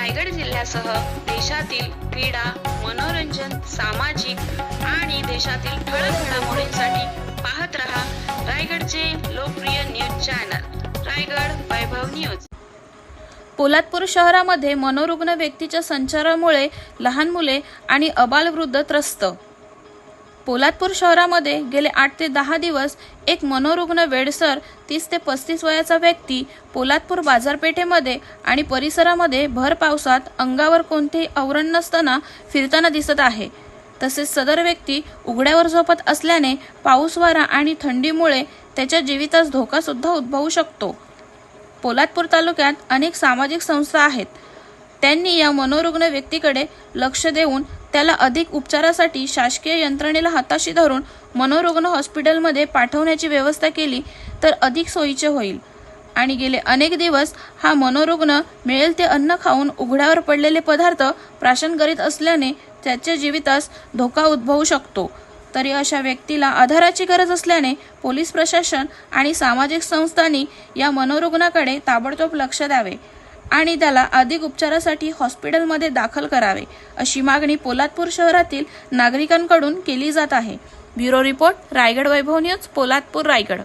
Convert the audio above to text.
रायगड जिल्ह्यासह देशातील क्रीडा मनोरंजन सामाजिक आणि देशातील ठळक घडामोडींसाठी पाहत रहा रायगडचे लोकप्रिय news channel Raigad Vaibhav news. Poladpur शहरामध्ये मनोरुग्ण व्यक्तीच्या संचारामुळे लहान मुले आणि अबालवृद्ध त्रस्त पोलादपूर शहरामध्ये गेले आठ ते दहा दिवस एक मनोरुग्ण वेडसर तीस ते पस्तीस वयाचा व्यक्ती पोलादपूर बाजारपेठेमध्ये आणि परिसरामध्ये भर पावसात अंगावर कोणतेही आवरण नसताना फिरताना दिसत आहे. तसेच सदर व्यक्ती उघड्यावर झोपत असल्याने पाऊस वारा आणि थंडीमुळे त्याच्या जीवितास धोकासुद्धा उद्भवू शकतो. पोलादपूर तालुक्यात अनेक सामाजिक संस्था आहेत. त्यांनी या मनोरुग्ण व्यक्तीकडे लक्ष देऊन त्याला अधिक उपचारासाठी शासकीय यंत्रणेला हाताशी धरून मनोरुग्ण हॉस्पिटलमध्ये पाठवण्याची व्यवस्था केली तर अधिक सोयीचे होईल. आणि गेले अनेक दिवस हा मनोरुग्ण मिळेल ते अन्न खाऊन उघड्यावर पडलेले पदार्थ प्राशन करीत असल्याने त्याच्या जीवितास धोका उद्भवू शकतो. तरी अशा व्यक्तीला आधाराची गरज असल्याने पोलीस प्रशासन आणि सामाजिक संस्थांनी या मनोरुग्णाकडे ताबडतोब लक्ष द्यावे. आणि त्याला अधिक उपचारासाठी हॉस्पिटलमध्ये दाखल करावे अशी मागणी पोलादपूर शहरातील नागरिकांकडून केली जात आहे. Bureau report Raigad Vaibhav news Poladpur Raigad.